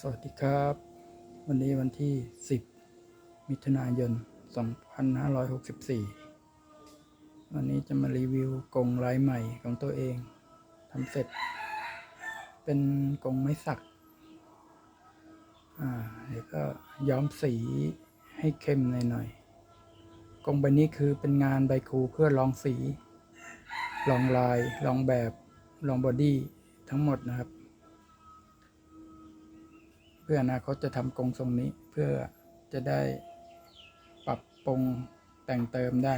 สวัสดีครับ วันนี้วันที่ 10 มิถุนายน 2564 วันนี้จะมารีวิวกรงลายใหม่ของตัวเองทำเสร็จ เป็นกรงไม้สัก อ่าเดี๋ยวก็ย้อมสีให้เข้มหน่อยๆกรงใบนี้คือเป็นงานใบครูเพื่อลองสี ลองลาย ลองแบบ ลองบอดี้ทั้งหมดนะครับ เพื่ออนาคตจะทำกรงทรงนี้เพื่อจะได้ปรับปรุงแต่งเติมได้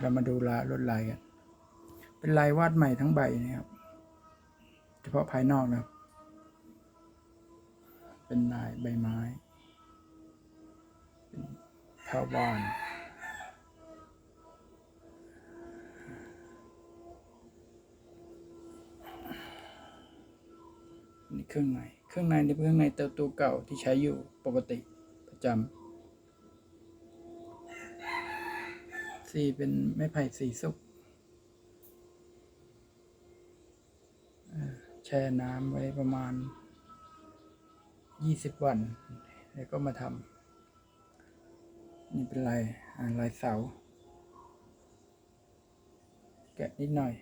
เรามาดูลายลวดลายกัน เป็นลายวาดใหม่ทั้งใบนะครับ เฉพาะภายนอกนะครับ เป็นลายใบไม้ เป็นข้าวบ้านนี่เครื่องใน เครื่องในนี่เป็นเครื่องในเตาตัวเก่าที่ใช้อยู่ปกติประจำสี่เป็นไม้ไผ่สีสุกแช่น้ำไว้ประมาณยี่สิบวัน แล้วก็มาทำนี่เป็นลายอ่าลายเสา แกะนิดหน่อย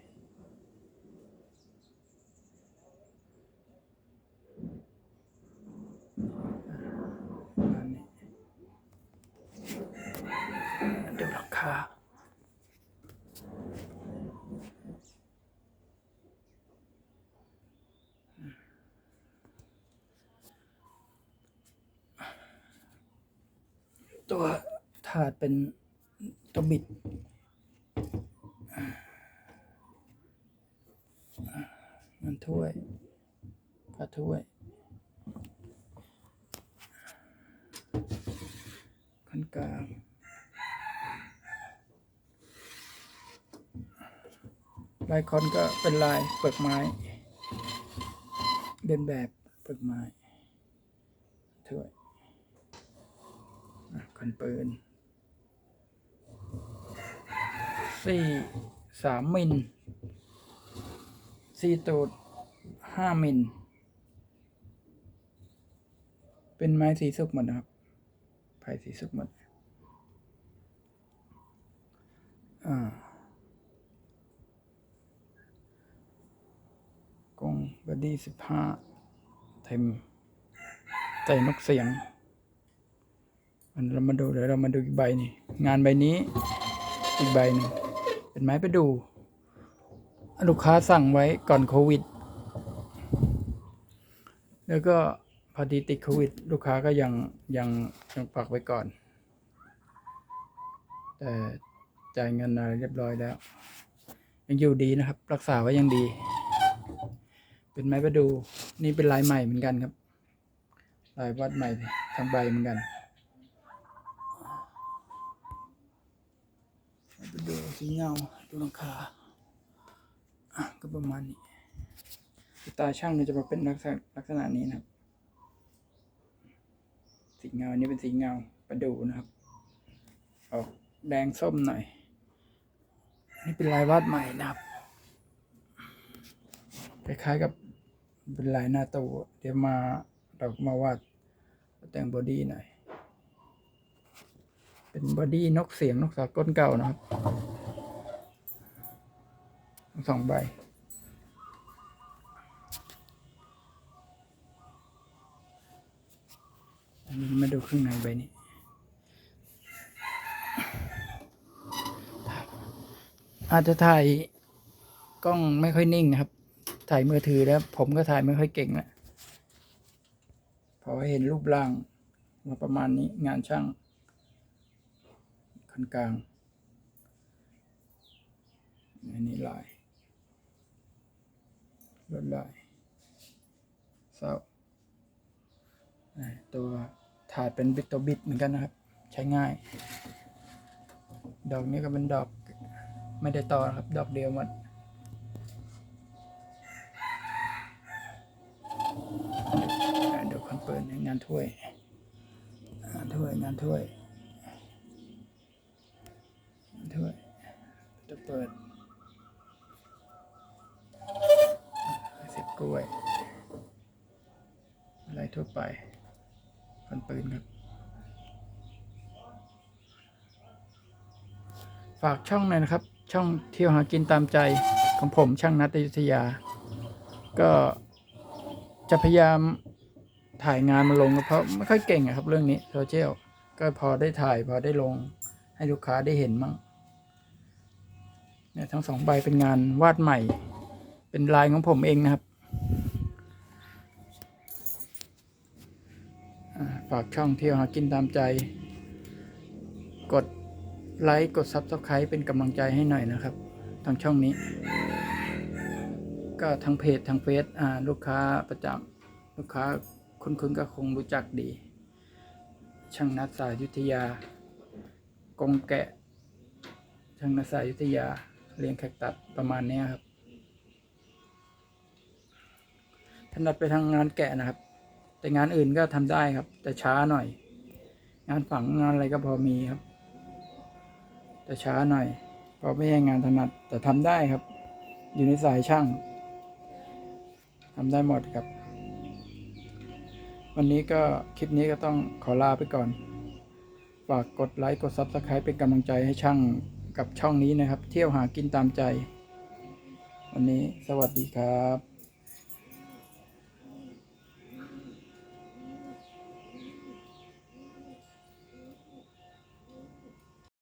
ประมาณนี้ดูหลัง คาตัวถาดเป็นตัวบิด มันถ้วยพระถ้วยขั้นกลาง ลายคอนก็เป็นลายเปลือกไม้ เดินแบบเปลือกไม้ถ้วยอะคันปืนสี่สามมิลสี่ตูดห้ามิลเป็นไม้สีสุกหมดนะครับไผ่สีสุกหมดอ่ากง บอดี้สิบห้าเต็มใส่นกเสียง มันเรามาดูเดี๋ยวเรามาดูอีกใบนี่งานใบนี้อีกใบหนึ่งเป็นไม้ประดูลูกค้าสั่งไว้ก่อนโควิด แล้วก็พอดีติดโควิด ลูกค้าก็ยังยังยังปักไว้ก่อน แต่จ่ายเงินอะไรเรียบร้อยแล้ว ยังอยู่ดีนะครับ รักษาไว้ยังดี เป็นไม้ประดู นี่เป็นลายใหม่เหมือนกันครับ ลายวัดใหม่ทั้งใบเหมือนกันไม้ประดูสีเงาดูหลังคาอะก็ประมาณนี้สไตาช่างเนี่ยจะมาเป็นลักษณะลักษณะนี้นะครับ สีเงาอันนี้เป็นสีเงาประดูนะครับ ออกแดงส้มหน่อย นี่เป็นลายวาดใหม่นะครับค ล้ายๆ กับเป็นลายหน้าตู้เดี๋ยวมาเรามาวาดแต่งบอดี้หน่อย เป็นบอดี้นกเสียงนกสากลเก่านะครับสองใบอันนี้มาดูข้างในใบนี้อาจจะถ่ายกล้องไม่ค่อยนิ่งนะครับ ถ่ายมือถือแล้ว ผมก็ถ่ายไม่ค่อยเก่งนะพอเห็นรูปร่างมาประมาณนี้งานช่างคันกลางอันนี้ลายลวดลายเศร้าตัวถ่าดเป็นบิตตัวบิดเหมือนกันนะครับ ใช้ง่าย ดอกนี้ก็เป็นดอกไม่ได้ต่อครับ ดอกเดียวหมดอ่า เปิดงานถ้วย งานถ้วยงานถ้วยงานถ้วย จะเปิดเสียบกล้วย อะไรทั่วไปคนปืนครับฝากช่องหน่อยนะครับ ช่องเที่ยวหากินตามใจของผมช่างนัตยุทธยา ก็จะพยายาม ถ่ายงานมาลงเพราะไม่ค่อยเก่งอะครับ เรื่องนี้โซเชียลก็พอได้ถ่ายพอได้ลง ให้ลูกค้าได้เห็นมั่งเนี่ยทั้งสองใบเป็นงานวาดใหม่ เป็นลายของผมเองนะครับฝากช่องเที่ยวหากินตามใจ กดไลค์กด Subscribe เป็นกำลังใจให้หน่อยนะครับ ทางช่องนี้ ก็ทางเพจทางเฟซอ่าลูกค้าประจำลูกค้า คุ้นๆก็คงรู้จักดี ช่างนัดสายยุทธยากงแกะ ช่างนัดสายยุทธยาเรียงแขกตัดประมาณนี้ครับถนัดไปทางงานแกะนะครับ แต่งานอื่นก็ทำได้ครับ แต่ช้าหน่อย งานฝังงานอะไรก็พอมีครับ แต่ช้าหน่อยเพราะไม่ใช่งานถนัดแต่ทำได้ครับ อยู่ในสายช่างทำได้หมดครับ วันนี้ก็คลิปนี้ก็ต้องขอลาไปก่อน ฝากกดไลค์กด Subscribe เป็นกำลังใจให้ช่างกับช่องนี้นะครับ เที่ยวหากินตามใจ วันนี้สวัสดีครับ